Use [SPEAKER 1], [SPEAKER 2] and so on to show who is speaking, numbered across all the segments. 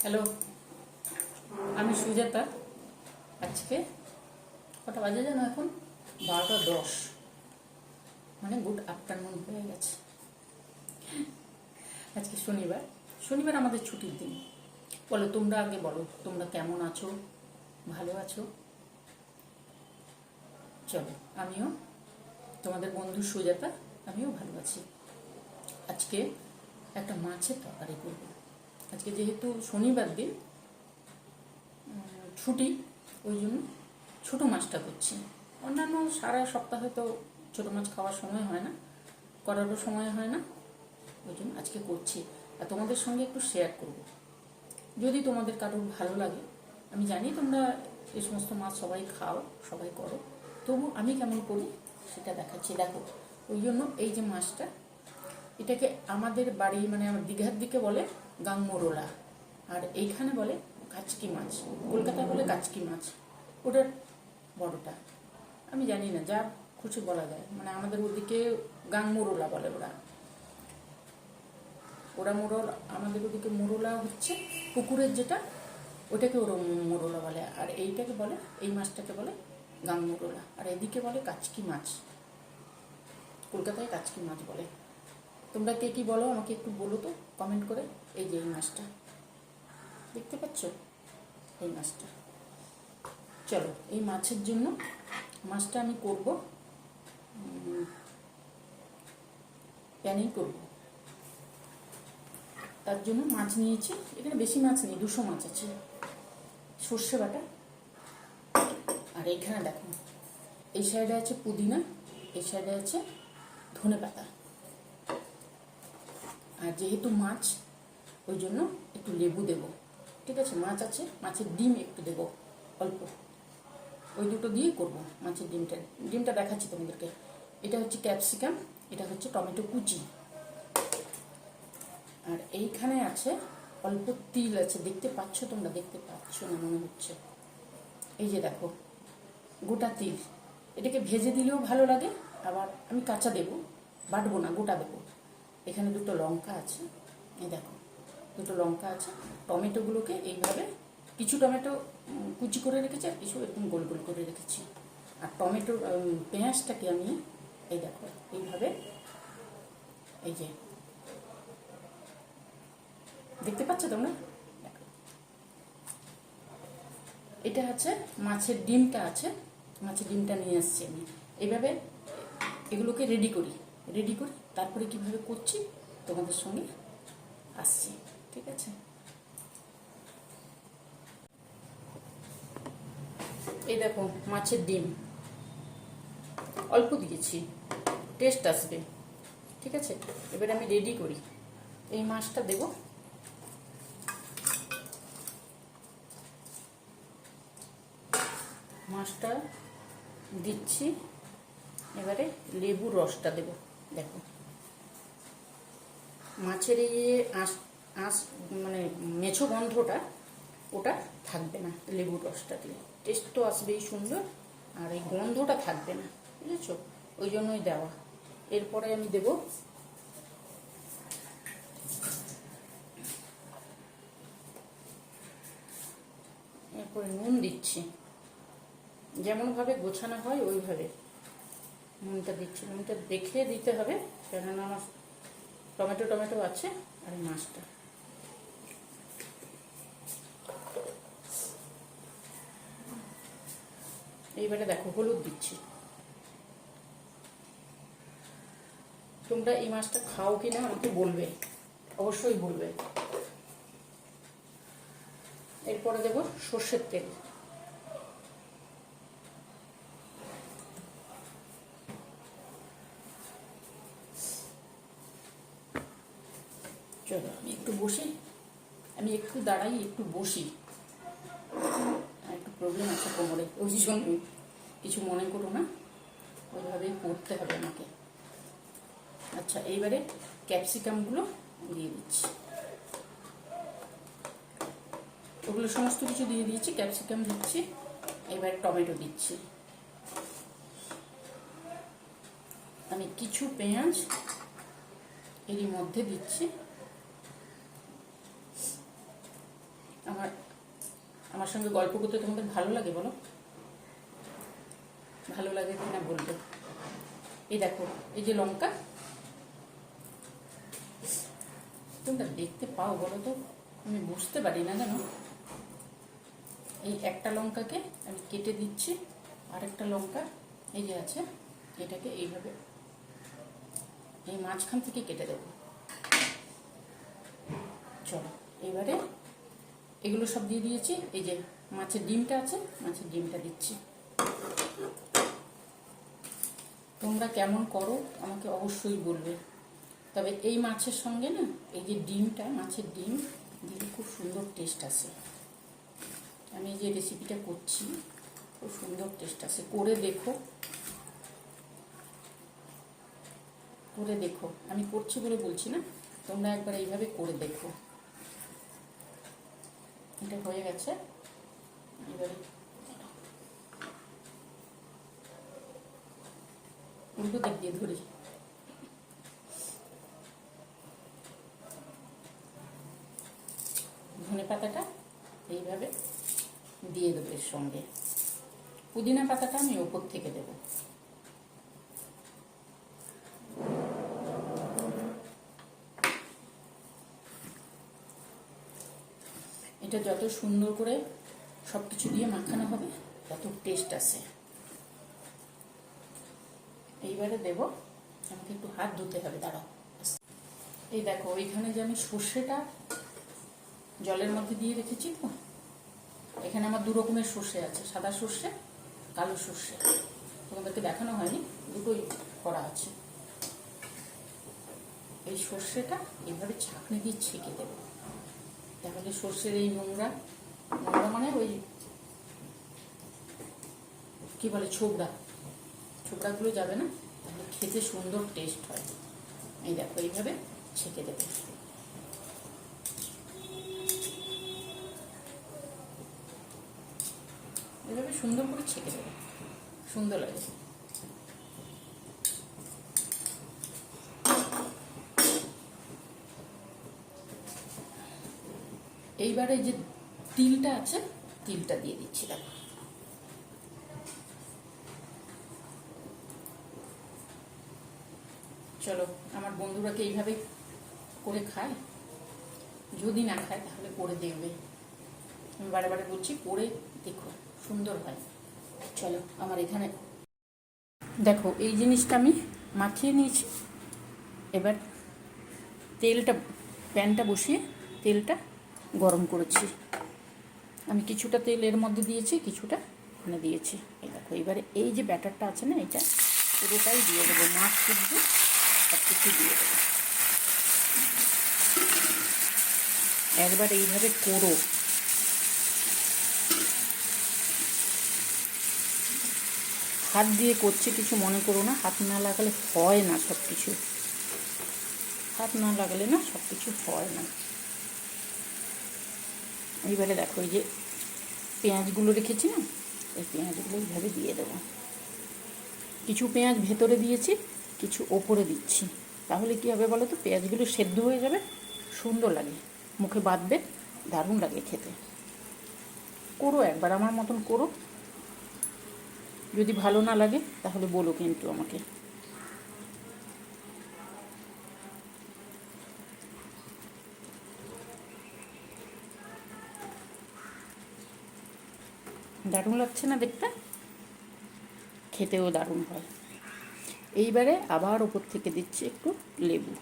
[SPEAKER 1] Hello, আমি সুজাতা। আজকে কটা বাজে জানো এখন? বারোটা দশ। মানে গুড আফটারনুন হয়ে গেছে। আজকে শনিবার। শনিবার আমাদের ছুটির দিন। বলো, তোমরা আগে বলো, তোমরা কেমন আছো? ভালো আছো? চলো, আমিও, তোমাদের বন্ধু সুজাতা, আমিও ভালো আছি। আজকে একটা মাছের তরকারি করব। আজকে যেহেতু শনিবার দিন ছুটি, ওই জন্য ছোটো মাছটা করছি। অন্যান্য সারা সপ্তাহে তো ছোটো মাছ খাওয়ার সময় হয় না, করারও সময় হয় না, ওই জন্য আজকে করছি। আর তোমাদের সঙ্গে একটু শেয়ার করব। যদি তোমাদের কারোর ভালো লাগে, আমি জানি তোমরা এই সমস্ত মাছ সবাই খাও, সবাই করো, তবু আমি কেমন করি সেটা দেখাচ্ছি। দেখো, ওই জন্য এই যে মাছটা এটাকে আমাদের বাড়ি মানে আমার দীঘার দিকে বলে গাংমোরোলা আর এইখানে বলে কাচকি মাছ। কলকাতায় বলে কাচকি মাছ। ওটার বড়টা। আমি জানি না যা খুশি বলা যায়। মানে আমাদের ওদিকে গাংমোরোলা বলে ওরা। ওরা মোরল আমাদের ওদিকে মোরলা হচ্ছে পুকুরের যেটা, ওটাকে ওরা মোরলা বলে। আর এইটাকে বলে, এই মাছটাকে বলে গাংমোরলা আর এদিকে বলে কাচকি মাছ। কলকাতায় কাচকি মাছ বলে। তোমরা কে কি বলো, আমাকে একটু বলো তো কমেন্ট করে। এই যে এই মাছটা। দেখতে পাচ্ছ? এই মাছটা। চলো, এই মাছের জন্য মাছটা আমি করব। প্যানেই করব। তার জন্য মাছ নিয়েছি। এখানে বেশি মাছ নেই, দুশো মাছ আছে। সর্ষে বাটা। আর এইখানে দেখো, এই সাইডে আছে পুদিনা, এই সাইডে আছে ধনে পাতা। আর যেহেতু মাছ ওই জন্য একটু লেবু দেব। ঠিক আছে? মাছ আছে, মাছের ডিম একটু দেব, অল্প। ওই দুটো দিয়ে করব মাছের ডিমটা। ডিমটা দেখাচ্ছি তোমাদেরকে। এটা হচ্ছে ক্যাপসিকাম, এটা হচ্ছে টমেটো কুচি। আর এইখানে আছে অল্প তিল আছে। দেখতে পাচ্ছ তোমরা? দেখতে পাচ্ছ না মনে হচ্ছে? এই যে দেখো, গোটা তিল। এটাকে ভেজে দিলেও ভালো লাগে, আবার আমি কাঁচা দেবো, বাটবো না, গোটা দেবো। এখানে দুটো লঙ্কা আছে। এই দেখো, দুটো লঙ্কা আছে। টমেটোগুলোকে এইভাবে কিছু টমেটো কুচি করে রেখেছি আর কিছু একদম গোল গোল করে রেখেছি। আর টমেটো পেঁয়াজটাকে আমি এই দেখো, এইভাবে এই যে দেখতে পাচ্ছ তোমরা? এটা আছে মাছের ডিমটা আছে। মাছের ডিমটা নিয়ে আসছি আমি। এইভাবে এগুলোকে রেডি করি। রেডি করি। তারপরে কীভাবে করছি, তোমাদের সঙ্গে আসছি, ঠিক আছে? এই দেখো, মাছের ডিম। অল্প দিয়েছি, টেস্ট আসবে, ঠিক আছে? এবার আমি রেডি করি। এই মাছটা দেব। মাছটা দিচ্ছি, এবারে লেবুর রসটা দেব, দেখো। মাছের এই যে আঁশ আঁশ মানে মেছো গন্ধটা, ওটা থাকবে না লেবুর রসটা দিলে টেস্ট তো আসবেই সুন্দর, আর এই গন্ধটা থাকবে না, বুঝেছ? ওই জন্যই দেওয়া। এরপরে আমি দেব এরপরে নুন দিচ্ছি। যেমনভাবে গোছানো হয়, ওইভাবে নুনটা দিচ্ছি। নুনটা দেখে দিতে হবে, কেননা আমার টমেটো টমেটো আছে আর মাছটা। এইবারে দেখো হলুদ দিচ্ছি। তোমরা এই মাছটা খাও কিনা আমাকে বলবে। অবশ্যই বলবে। এরপরে দেবো সর্ষের তেল। চলো আমি একটু বসি। আমি একটু দাঁড়াই, একটু বসি। একটু প্রবলেম আছে কোমরে। ওই জন্য কিছু মনে করো না। ওইভাবেই করতে হবে আমাকে। আচ্ছা এইবারে ক্যাপসিকামগুলো দিয়ে দিচ্ছি। ওগুলো সমস্ত কিছু দিয়ে দিয়েছি ক্যাপসিকাম দিচ্ছি, এবার টমেটো দিচ্ছি। আমি কিছু পেঁয়াজ এরই মধ্যে দিচ্ছি। আমার সঙ্গে গল্প করতে তোমাদের ভালো লাগে বলো? ভালো লাগে কিনা বলবে? এই দেখো, এই যে লঙ্কা। তোমরা দেখতে পাও বলো তো, আমি বুঝতে পারি না জানো। এই একটা লঙ্কাকে আমি কেটে দিচ্ছি, আরেকটা লঙ্কা এই যে আছে, এটাকে এইভাবে এই মাঝখান থেকে কেটে দেবো। চলো, এবারে এগুলো সব দিয়ে দিয়েছি। এই যে মাছের ডিমটা আছে, মাছের ডিমটা দিচ্ছি। তোমরা কেমন করো, আমাকে অবশ্যই বলবে। তবে এই মাছের সঙ্গে না, এই যে ডিমটা, মাছের ডিম, দিলে খুব সুন্দর টেস্ট আসে। আমি যে রেসিপিটা করছি, খুব সুন্দর টেস্ট আসে। করে দেখো। করে দেখো। আমি করছি বলে বলছি না, তোমরা একবার এইভাবে করে দেখো। এটা হয়ে গেছে। এবারে উল্টো দিক দিয়ে ধরি। ধনে পাতাটা এইভাবে দিয়ে দেবো এর সঙ্গে। পুদিনা পাতাটা আমি ওপর থেকে দেবো। এটা যত সুন্দর করে সব কিছু দিয়ে মাখানো হবে, তত টেস্ট আসে এইবারে দেব, আমাকে একটু হাত ধুতে হবে, দাঁড়াও। এই দেখো, ওইখানে যে আমি সর্ষেটা জলের মধ্যে দিয়ে রেখেছি তো, এখানে আমার দু রকমের সর্ষে আছে, সাদা সর্ষে, কালো সর্ষে। তোমাদেরকে দেখানো হয়নি, দুটোই করা আছে। এই সর্ষেটা এভাবে ছাঁকনি দিয়ে ছেঁকে দেবো। তাহলে সর্ষের এই নোংরা নোংরা মানে ওই কি বলে, ছোবড়া। ছোবড়াগুলো যাবে না? তাহলে খেতে সুন্দর টেস্ট হয়। এই দেখো, এইভাবে ছেঁকে দেবে। এভাবে সুন্দর করে ছেঁকে দেবে। সুন্দর লাগে। এইবারে যে তিলটা আছে, তিলটা দিয়ে দিচ্ছি দেখো চলো, আমার বন্ধুরাকে এইভাবে করে খায়? যদি না খায়, তাহলে করে দেখবে। আমি বারে বারে বলছি, করে দেখো, সুন্দর হয়। চলো, আমার এখানে দেখো, এই জিনিসটা আমি মাখিয়ে নিয়েছি। এবার তেলটা, প্যানটা বসিয়ে তেলটা গরম করেছি। আমি কিছুটা তেল এর মধ্যে দিয়েছি, কিছুটা ওখানে দিয়েছি। এই দেখো, এবারে এই যে ব্যাটারটা আছে না, এটা পুরোটাই দিয়ে দেবো। মাছ সবজি সব কিছু দিয়ে দেবো। একবার এইভাবে করো। হাত দিয়ে করছি, কিছু মনে করো না। হাত না লাগালে হয় না সব কিছু হাত না লাগালে না সব কিছু হয় না। এইবারে দেখো, এই যে পেঁয়াজগুলো রেখেছি না, এই পেঁয়াজগুলো এইভাবে দিয়ে দেবো। কিছু পেঁয়াজ ভেতরে দিয়েছি, কিছু ওপরে দিচ্ছি। তাহলে কী হবে বলো তো, পেঁয়াজগুলো সেদ্ধ হয়ে যাবে, সুন্দর লাগে। মুখে বাঁধবে, দারুণ লাগে খেতে। করো একবার, আমার মতন করো। যদি ভালো না লাগে, তাহলে বলো কিন্তু আমাকে। দারুণ লাগছে না দেখতে? খেতেও দারুণ হয়। এইবারে আবার ওপর থেকে দিচ্ছি একটু লেবু।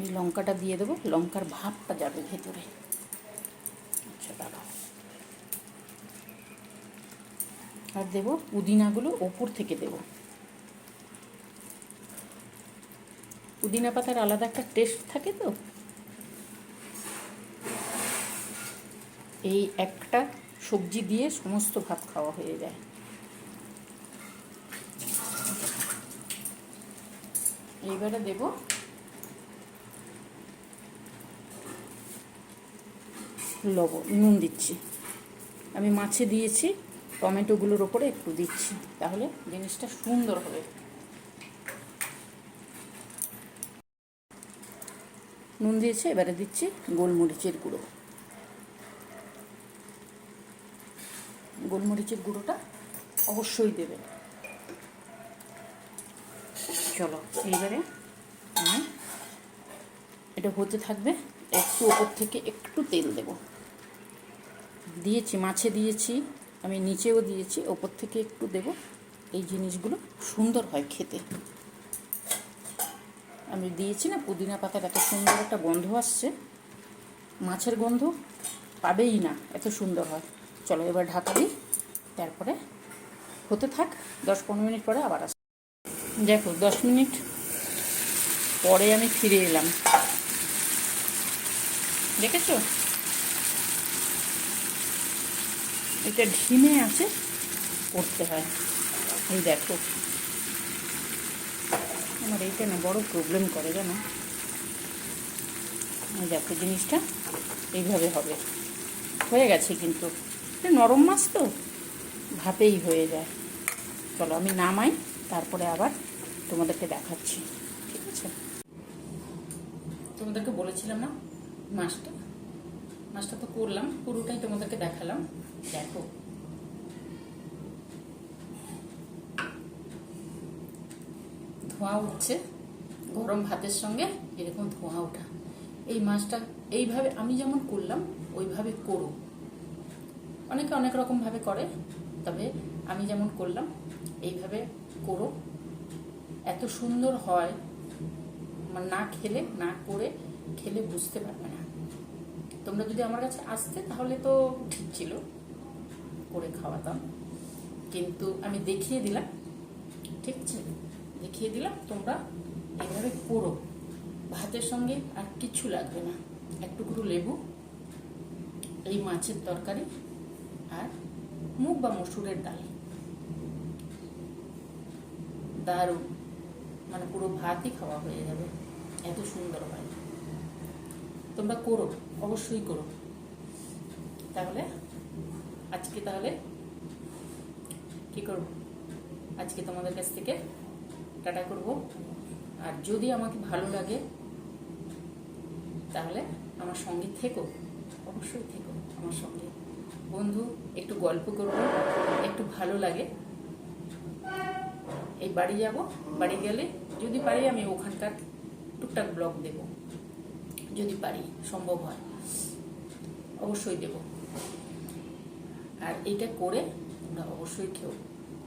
[SPEAKER 1] এই লঙ্কাটা দিয়ে দেবো, লঙ্কার ভাবটা যাবে ভেতরে। আচ্ছা দাঁড়াও। আর দেবো পুদিনাগুলো ওপর থেকে দেবো। পুদিনা পাতার আলাদা একটা টেস্ট থাকে তো? এই একটা সবজি দিয়ে সমস্ত ভাত খাওয়া হয়ে যায়। এইবারে দেব লবণ, নুন দিচ্ছি। আমি মাছে দিয়েছি, টমেটোগুলোর ওপরে একটু দিচ্ছি। তাহলে জিনিসটা সুন্দর হবে। নুন দিয়েছি, এবারে দিচ্ছি গোলমরিচের গুঁড়ো। গোলমরিচের গুঁড়োটা অবশ্যই দেবে চলো, এইবারে আমি এটা হতে থাকবে, একটু ওপর থেকে একটু তেল দেব। দিয়েছি, মাছে দিয়েছি, আমি নিচেও দিয়েছি, ওপর থেকে একটু দেব। এই জিনিসগুলো সুন্দর হয় খেতে। আমি দিয়েছি না, পুদিনা পাতার এত সুন্দর একটা গন্ধ আসছে। মাছের গন্ধ পাবেই না, এত সুন্দর হয়। চলো এবার ঢাকা দিই, তারপরে হতে থাক, দশ পনেরো মিনিট পরে আবার আস দেখো, দশ মিনিট পরে আমি ফিরে এলাম। দেখেছ? এটা ঢিমে আছে, করতে হয়। এই দেখো। আমার এইটা না বড় প্রবলেম করে জানো? দেখো জিনিসটা এইভাবে হবে। হয়ে গেছে কিন্তু। নরম মাছ তো। ভাপেই হয়ে যায়। চলো আমি নামাই, তারপরে আবার তোমাদেরকে দেখাচ্ছি। ঠিক আছে? তোমাদেরকে বলেছিলাম না মাছটা? মাছটা তো করলাম, পুরোটাই তোমাদেরকে দেখালাম। দেখো। ধোঁয়া উঠছে, গরম ভাতের সঙ্গে এরকম ধোঁয়া ওঠা। এই মাছটা এইভাবে আমি যেমন করলাম, ওইভাবে করো। অনেকে অনেক রকমভাবে করে, তবে আমি যেমন করলাম, এইভাবে করো। এত সুন্দর হয় মানে না খেলে, না করে খেলে বুঝতে পারবে না। তোমরা যদি আমার কাছে আসতে, তাহলে তো ঠিক ছিল, করে খাওয়াতাম। কিন্তু আমি দেখিয়ে দিলাম, ঠিক আছে? দেখিয়ে দিলাম, তোমরা এইভাবে করো ভাতের সঙ্গে আর কিচ্ছু লাগবে না। একটুকরো লেবু, এই মাছের তরকারি আর মুগ বা মসুরের ডাল। দারুণ। মানে পুরো ভাতই খাওয়া হয়ে যাবে। এত সুন্দর হয়। তোমরা করো, অবশ্যই করো। তাহলে আজকে তাহলে কি করব? আজকে তোমাদের কাছ থেকে টাটা করব। আর যদি আমাকে ভালো লাগে, তাহলে আমার সঙ্গে থেকো, অবশ্যই থেকো আমার সঙ্গে। বন্ধু, একটু গল্প করব, একটু ভালো লাগে। এই বাড়ি যাব, বাড়ি গেলে যদি পারি আমি ওখানকার টুকটাক ব্লগ দেব। যদি পারি, সম্ভব হয়, অবশ্যই দেব। আর এটা করে তোমরা অবশ্যই খেও।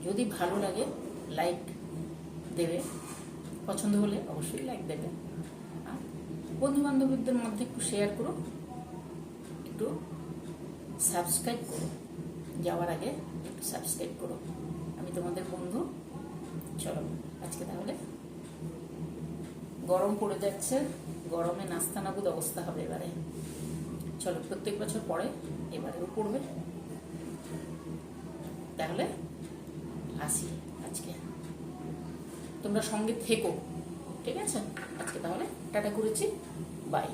[SPEAKER 1] যদি ভালো লাগে, লাইক দেবে। পছন্দ হলে অবশ্যই লাইক দেবে। আর বন্ধু বান্ধবীদের মধ্যে একটু শেয়ার করো। একটু সাবস্ক্রাইব করো। যাওয়ার আগে একটু সাবস্ক্রাইব করো। আমি তোমাদের বন্ধু। চলো, আজকে তাহলে গরম পড়ে যাচ্ছে। গরমে নাস্তা নাবুদ অবস্থা হবে এবারে। চলো, প্রত্যেক বছর পরে এবারেও পড়বে। তাহলে আসি আজকে। তোমরা সঙ্গে থেকো। ঠিক আছে? আজকে তাহলে টাটা করেছি। বাই